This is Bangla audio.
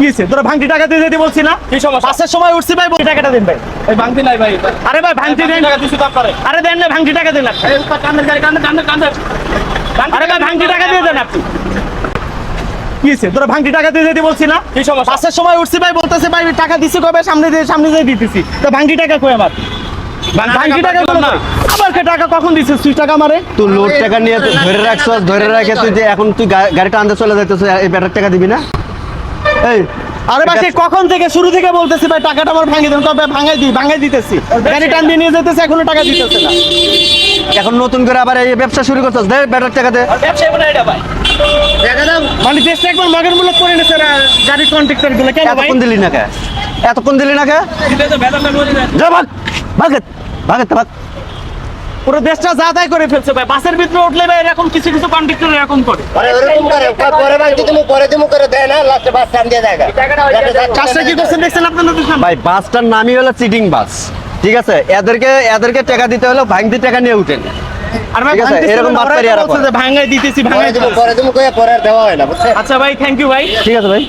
কি হয়েছে তোরা ভাঙতি টাকা দিয়ে দিতে বলছি না কি সমস্যা? পাঁচের সময় উঠছি ভাই বলছি টাকাটা দিন ভাই। এই ভাঙতি নাই ভাই আরে ভাই ভাঙতি দেন। টাকা দিছি আরে দেন না ভাঙতি টাকা দিন আপনি। কান্দের গাড়ি কান্দের কান্দের কান্দের আরে ভাই ভাঙতি টাকা দিয়ে দেন আপনি। কি হয়েছে তোরা ভাঙতি টাকা দিয়ে দিতে বলছি না কি সমস্যা? পাঁচের সময় উঠছি ভাই বলতেছে ভাই টাকা দিছি কবে? সামনে দিয়ে সামনে দিয়ে দিতেছি। তো ভাঙতি টাকা কই আমার? ভাঙতি টাকা না। কখন দিছিস তুই টাকা মারে তুই লোড টাকা নিয়ে ধরে রাখছস ধরে রাখে তুই যে এখন তুই গাড়িটা আনতে চলে যাইতেছ এই ব্যাটার টাকা দিবি না? এই আরে ভাই কখন থেকে শুরু থেকে বলতেছি ভাই টাকাটা আমার ভাঙিয়ে দেন তবে ভাঙাই দিই ভাঙাই দিতেছি। গাড়ি টান দিয়ে নিয়ে যেতেছে এখনও টাকা দিতেছে না। এখন নতুন করে আবার এই ব্যবসা শুরু করছস দে ব্যাটার টাকা দে। ব্যবসায়ী বলে এটা ভাই। মানে দেশটা একবার মগের মূলক করে নিছে না গাড়ির কন্ট্রাক্টরগুলো। কেন ভাই? এতক্ষণ দিলি না কে? এতক্ষণ দিলি না কে? যা ভাগ ভাগত ভাগত ভাগ। পুরো দেশটা যা তাই করে ফেলছে ভাই। বাসের ভিতরে উঠলে ভাই এরকম কিছু কিছু কন্ট্রাক্টর এরকম করে। আরে ওরকম করে। পরে ভাঙতি তুমি পরে দিমু করে দেয় না লাস্টে বাস টান দিয়ে দেয় কাজটা কি করছেন দেখছেন আপনারা দেখছেন ভাই বাসটার নামই হলো চিটিং বাস ঠিক আছে? এদেরকে এদেরকে টাকা দিতে হলো ভাঙতি টাকা নিয়ে উঠেন। আর ভাই এরকম বাটপারি ওরাই আর করে। ভাঙাই দিতেছি পরে ভাঙাই দিমু। পরে দিমু কয়ে পরে আর দেওয়া হয় না বুঝছেন? আচ্ছা ভাই থ্যাংক ইউ ভাই। ঠিক আছে ভাই।